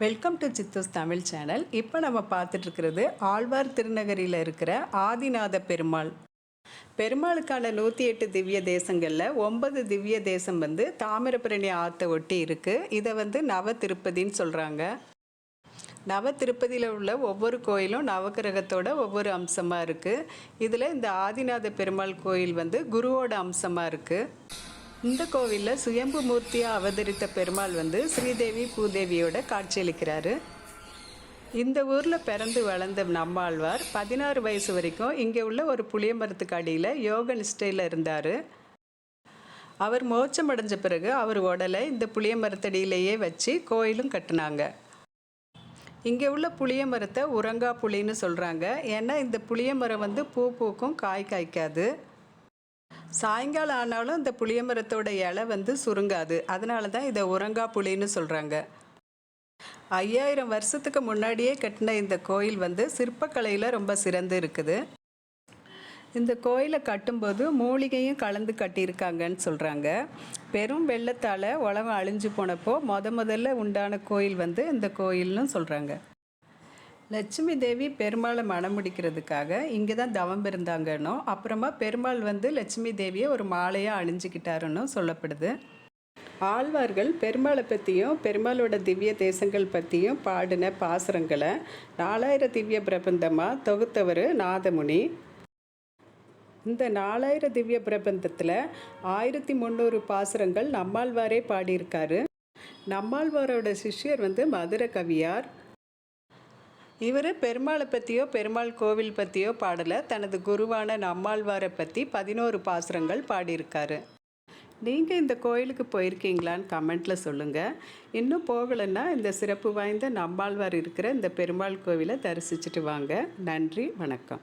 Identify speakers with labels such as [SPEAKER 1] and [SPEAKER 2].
[SPEAKER 1] Welcome to Chithu's Tamil channel இப்போ நம்ம பார்த்துட்ருக்கிறது ஆழ்வார் திருநகரியில் இருக்கிற ஆதிநாத பெருமாள். பெருமாளுக்கான நூற்றி எட்டு திவ்ய தேசங்களில் ஒன்பது திவ்ய தேசம் வந்து தாமிரபரணி ஆற்றை ஒட்டி இருக்குது இதை வந்து நவ திருப்பதின்னு சொல்கிறாங்க நவ திருப்பதியில் உள்ள ஒவ்வொரு கோயிலும் நவக்கிரகத்தோட ஒவ்வொரு அம்சமாக இருக்குது இதில் இந்த ஆதிநாத பெருமாள் கோயில் வந்து குருவோட அம்சமாக இருக்குது இந்த கோவிலில் சுயம்பு மூர்த்தியாக அவதரித்த பெருமாள் வந்து ஸ்ரீதேவி பூதேவியோட காட்சியளிக்கிறாரு. இந்த ஊரில் பிறந்து வளர்ந்த நம்மாழ்வார் பதினாறு வயசு வரைக்கும் இங்கே உள்ள ஒரு புளிய மரத்துக்கு அடியில் யோக நிஷ்டையில் இருந்தார். அவர் மோட்சம் அடைஞ்ச பிறகு அவர் உடலை இந்த புளிய மரத்தடியிலேயே வச்சு கோயிலும் கட்டினாங்க. இங்கே உள்ள புளிய மரத்தை உரங்கா புளின்னு சொல்கிறாங்க ஏன்னா இந்த புளிய மரம் வந்து பூ பூக்கும் காய் காய்க்காது. சாயங்காலம் ஆனாலும் இந்த புளிய மரத்தோட இலை வந்து சுருங்காது. அதனால தான் இதை உரங்கா புளின்னு சொல்கிறாங்க ஐயாயிரம் வருஷத்துக்கு முன்னாடியே கட்டின இந்த கோயில் வந்து சிற்பக்கலையில் ரொம்ப சிறந்து இருக்குது. இந்த கோயிலை கட்டும்போது மூலிகையும் கலந்து கட்டியிருக்காங்கன்னு சொல்கிறாங்க பெரும் வெள்ளத்தால் உலகம் அழிஞ்சு போனப்போ முத முதல்ல உண்டான கோயில் வந்து இந்த கோயில்னு சொல்கிறாங்க லட்சுமி தேவி பெருமாளை மனம் முடிக்கிறதுக்காக இங்கே தான் தவம் இருந்தாங்கன்னும் அப்புறமா பெருமாள் வந்து லட்சுமி தேவியை ஒரு மாலையாக அணிஞ்சிக்கிட்டாருன்னு சொல்லப்படுது. ஆழ்வார்கள் பெருமாளை பற்றியும் பெருமாளோட திவ்ய தேசங்கள் பற்றியும் பாடின பாசுரங்களை நாலாயிரம் திவ்ய பிரபந்தமாக தொகுத்தவர் நாதமுனி. இந்த நாலாயிரம் திவ்ய பிரபந்தத்தில் ஆயிரத்தி முந்நூறு பாசுரங்கள் நம்மாழ்வாரே பாடியிருக்காரு. நம்மாழ்வாரோட சிஷ்யர் வந்து மதுர கவியார் இவர் பெருமாளை பற்றியோ பெருமாள் கோவில் பற்றியோ பாடலை. தனது குருவான நம்மாழ்வாரை பற்றி பதினோரு பாசுரங்கள் பாடியிருக்காரு. நீங்கள் இந்த கோயிலுக்கு போயிருக்கீங்களான்னு கமெண்ட்டில் சொல்லுங்கள் இன்னும் போகலைன்னா இந்த சிறப்பு வாய்ந்த நம்மாழ்வார் இருக்கிற இந்த பெருமாள் கோவிலை தரிசிச்சுட்டு வாங்க. நன்றி வணக்கம்.